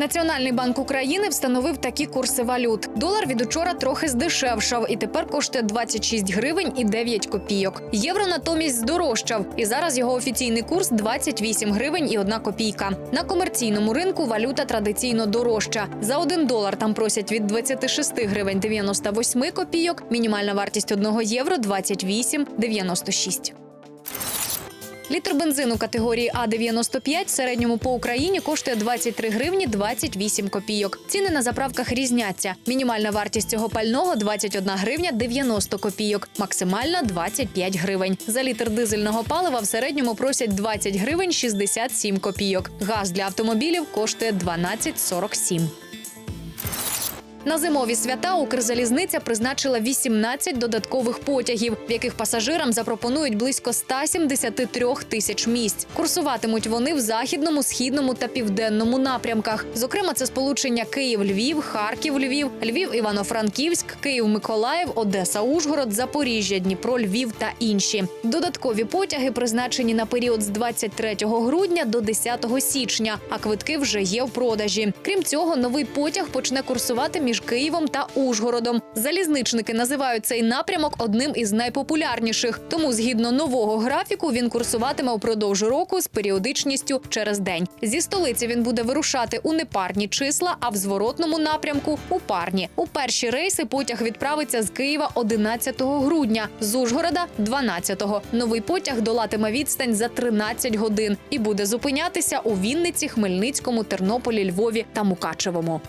Національний банк України встановив такі курси валют. Долар від учора трохи здешевшав і тепер коштує 26 гривень і 9 копійок. Євро натомість здорожчав, і зараз його офіційний курс 28 гривень і 1 копійка. На комерційному ринку валюта традиційно дорожча. За 1 долар там просять від 26 гривень 98 копійок. Мінімальна вартість 1 євро 28,96. Літр бензину категорії А95 в середньому по Україні коштує 23 гривні 28 копійок. Ціни на заправках різняться. Мінімальна вартість цього пального 21 гривня 90 копійок, максимальна 25 гривень. За літр дизельного палива в середньому просять 20 гривень 67 копійок. Газ для автомобілів коштує 12,47. На зимові свята Укрзалізниця призначила 18 додаткових потягів, в яких пасажирам запропонують близько 173 тисяч місць. Курсуватимуть вони в західному, східному та південному напрямках. Зокрема, це сполучення Київ-Львів, Харків-Львів, Львів-Івано-Франківськ, Київ-Миколаїв, Одеса-Ужгород, Запоріжжя, Дніпро, Львів та інші. Додаткові потяги призначені на період з 23 грудня до 10 січня, а квитки вже є в продажі. Крім цього, новий потяг почне курсувати між Києвом та Ужгородом. Залізничники називають цей напрямок одним із найпопулярніших. Тому, згідно нового графіку, він курсуватиме упродовж року з періодичністю через день. Зі столиці він буде вирушати у непарні числа, а в зворотному напрямку у парні. У перші рейси потяг відправиться з Києва 11 грудня, з Ужгорода 12-го. Новий потяг долатиме відстань за 13 годин і буде зупинятися у Вінниці, Хмельницькому, Тернополі, Львові та Мукачевому.